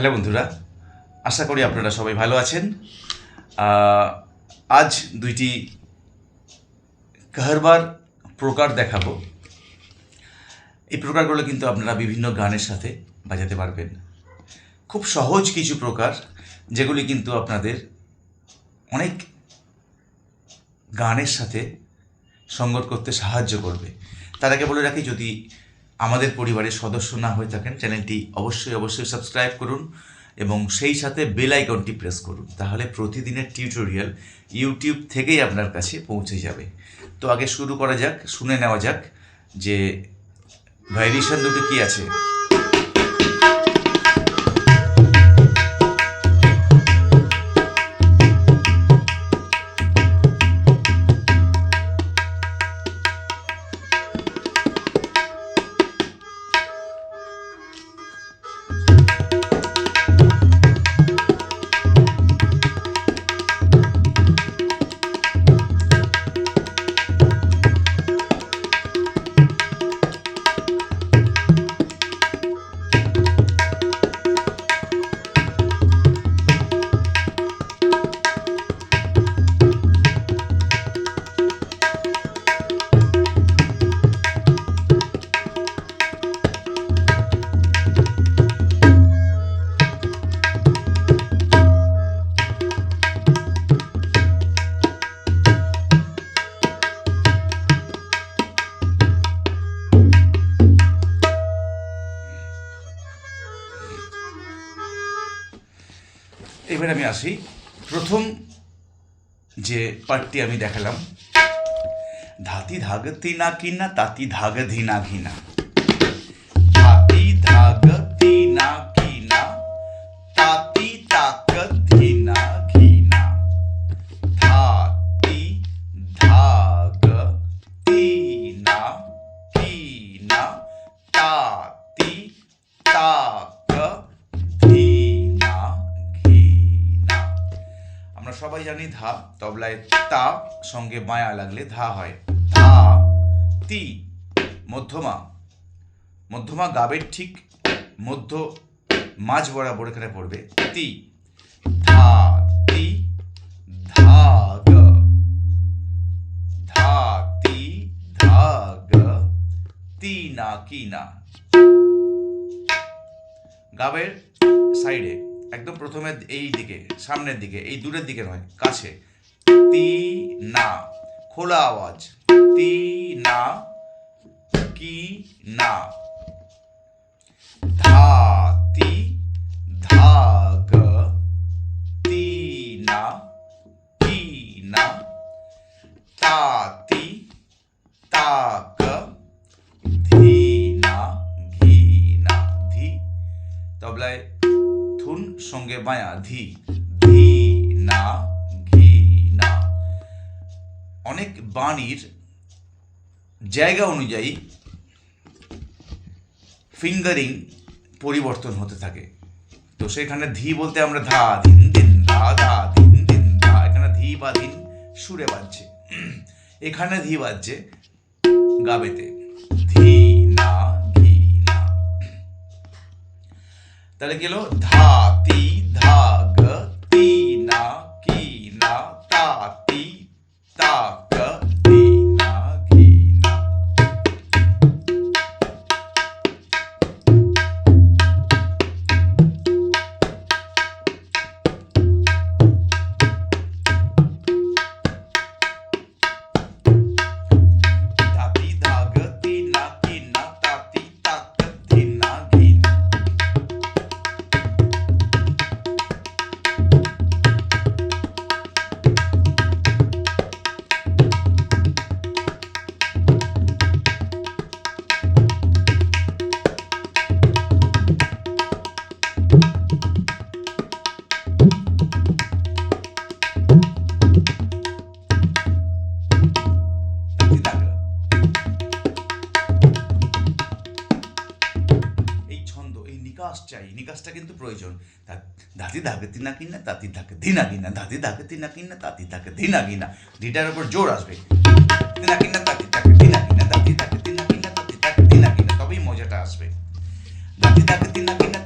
Hello বন্ধুরা, আশা করি আপনারা সবাই ভালো আছেন। আজ দুইটি কাহারবার প্রকার দেখাবো। এই প্রকারগুলো কিন্তু আপনারা বিভিন্ন গানের সাথে বাজাতে পারবেন। খুব সহজ কিছু প্রকার, যেগুলি কিন্তু আপনাদের অনেক গানের সাথে সঙ্গত করতে সাহায্য করবে। তার আগে বলে রাখি, যদি আমাদের পরিবারের সদস্য না হয়ে থাকেন, চ্যানেলটি অবশ্যই অবশ্যই সাবস্ক্রাইব করুন এবং সেই সাথে বেল আইকনটি প্রেস করুন, তাহলে প্রতিদিনের টিউটোরিয়াল ইউটিউব থেকেই আপনার কাছে পৌঁছে যাবে। তো আগে শুরু করা যাক, শুনে নেওয়া যাক যে ভ্যারিয়েশন দুটো কী আছে। এবার আমি আসি। প্রথম যে পার্টটি আমি দেখালাম, ধাতি ধাগতি না কিনা, তাতি ধাগ ধিনা ঘিনা ধাতি ধাগ তিনা সবাই জানি ধা, তবলায় তা সঙ্গে মায়া লাগলে ধা হয়। ধা, তি, মধ্যমা। মধ্যমা গাবের ঠিক মধ্য মাঝ বরাবর এখানে পড়বে। তি, ধা তি, ধা, গ। ধা, তি, ধা, গ। তি না, কি না। গাবের সাইডে। একদম প্রথমে এই দিকে, সামনের দিকে, এই দূরের দিকে নয়, কাছে। তি না, খোলা আওয়াজ। তি না, কি না। ধা ধি ধি না, ঘি না। অনেক বাণীর জায়গা অনুযায়ী ফিঙ্গারিং পরিবর্তন হতে থাকে। তো সেখানে ধি বলতে আমরা ধা, ধিন দিন ধা ধা, ধিন দিন ধা, এখানে ধি বা ধিন সুরে বাজছে। এখানে ধি বাজছে গাবেতে। ধি না, ঘি না। তাহলে গেল ধা, তি ধা গ তি না কি না তা তি নিকাশটা কিন্তু প্রয়োজন। দাঁতি ধাকে তিনা কিনা, তাতি ধাকে ধিনা কিনা ধাতি ধাকে তিনা কিনা, তাতি ধাকে ধিনা কিনা, ধিটার উপর জোর আসবে। তিনা কিনা, তাতি ধাকে ধিনা কিনা তিনা কিনা কিনা, তবেই মজাটা আসবে। ধাতি ধাকে তিনা কিনা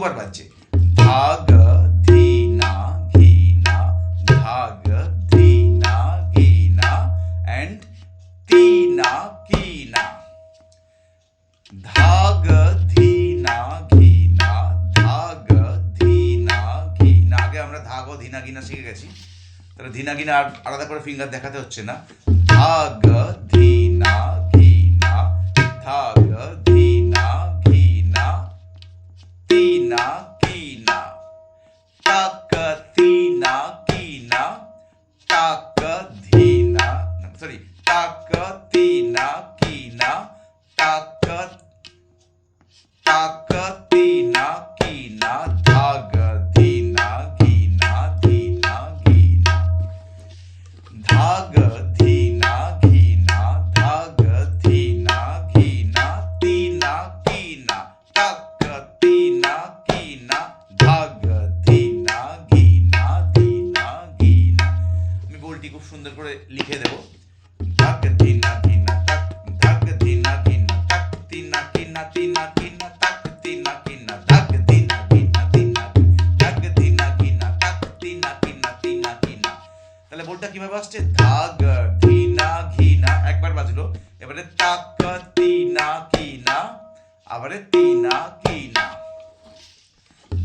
দুবার বাজছে। ধাগ ধিনা ঘিনা ধাগ ধিনা ঘিনা অ্যান্ড তিনা কিনা। ধাগ ধাগ আগে আমরা ধাগ ধিনা শিখে গেছি। তাহলে ধিনা আর আলাদা করে ফিঙ্গার দেখাতে হচ্ছে না। ধাগ ধিনা ঘিনা ধাগ তিনা কীভাবে আসছে? ধাগ ঘিনা। ঘিনা একবার বাজলো। এবারে তাক তিনা কিনা আবারে তিনা কিনা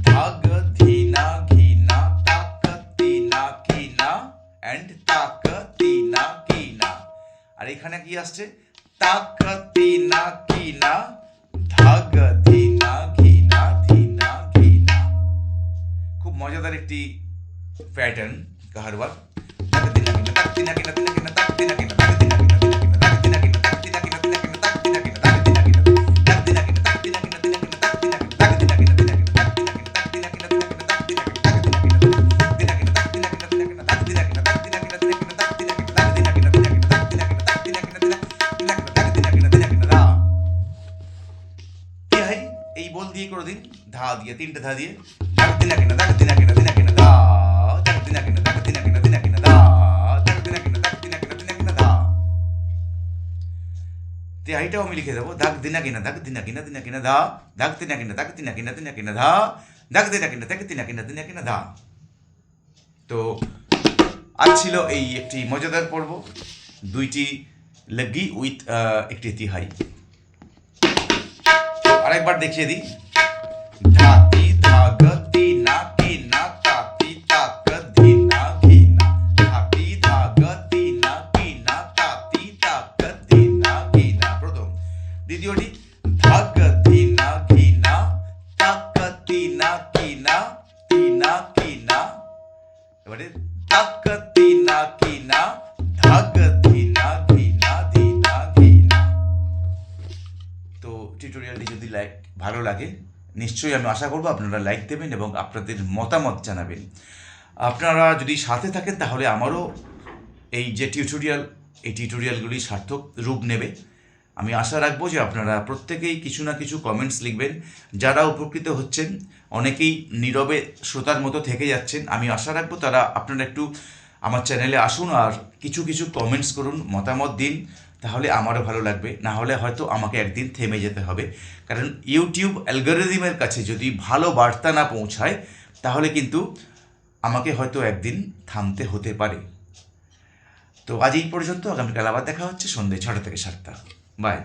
ধাগ ধিনা ঘিনা তাক তিনা কিনা অ্যান্ড তাক তিনা কিনা আর এখানে কি আসছে? তাক তিনা কিনা ধাগ ধিনা ঘিনা ধিনা ঘিনা। খুব মজাদার একটি প্যাটার্ন কাহারবার দিন ধা দিয়ে তিনটে ধা দিয়ে দাগ দিনা কিনা দা দা আমি লিখে দেবো দাগ দিনা কিনা দাগ দিনা কিনা দিনা কিনা দাগ দিনা কিনা দাগ দিনা কিনা দিনা কিনা দা দাগ দিনা কিনা দাগ দিনা কিনা দিনা কিনা তো আজ ছিল এই একটি মজাদার পর্ব দুইটি লগি উইথ একটি তিহাই আরেকবার দেখিয়ে দিই কিনা এবারে তাক তিনা কিনা ধাগ ধিনা ঘিনা ধিনা ঘিনা তো টিউটোরিয়ালটি যদি লাইক ভালো লাগে, নিশ্চয়ই আমি আশা করব আপনারা লাইক দেবেন এবং আপনাদের মতামত জানাবেন। আপনারা যদি সাথে থাকেন তাহলে আমারও এই যে টিউটোরিয়াল এই টিউটোরিয়ালগুলি সার্থক রূপ নেবে। আমি আশা রাখব যে আপনারা প্রত্যেকেই কিছু না কিছু কমেন্টস লিখবেন। যারা উপকৃত হচ্ছেন, অনেকেই নীরবে শ্রোতার মতো থেকে যাচ্ছেন। আমি আশা রাখব তারা আপনারা একটু আমার চ্যানেলে আসুন আর কিছু কিছু কমেন্টস করুন, মতামত দিন, তাহলে আমারও ভালো লাগবে। না হলে হয়তো আমাকে একদিন থেমে যেতে হবে। কারণ ইউটিউব অ্যালগোরিদমের কাছে যদি ভালো বার্তা না পৌঁছায়, তাহলে কিন্তু আমাকে হয়তো একদিন থামতে হতে পারে। তো আজ এই পর্যন্ত। আগামীকাল আবার দেখা হচ্ছে সন্ধ্যে ছটা থেকে সাতটা। 喂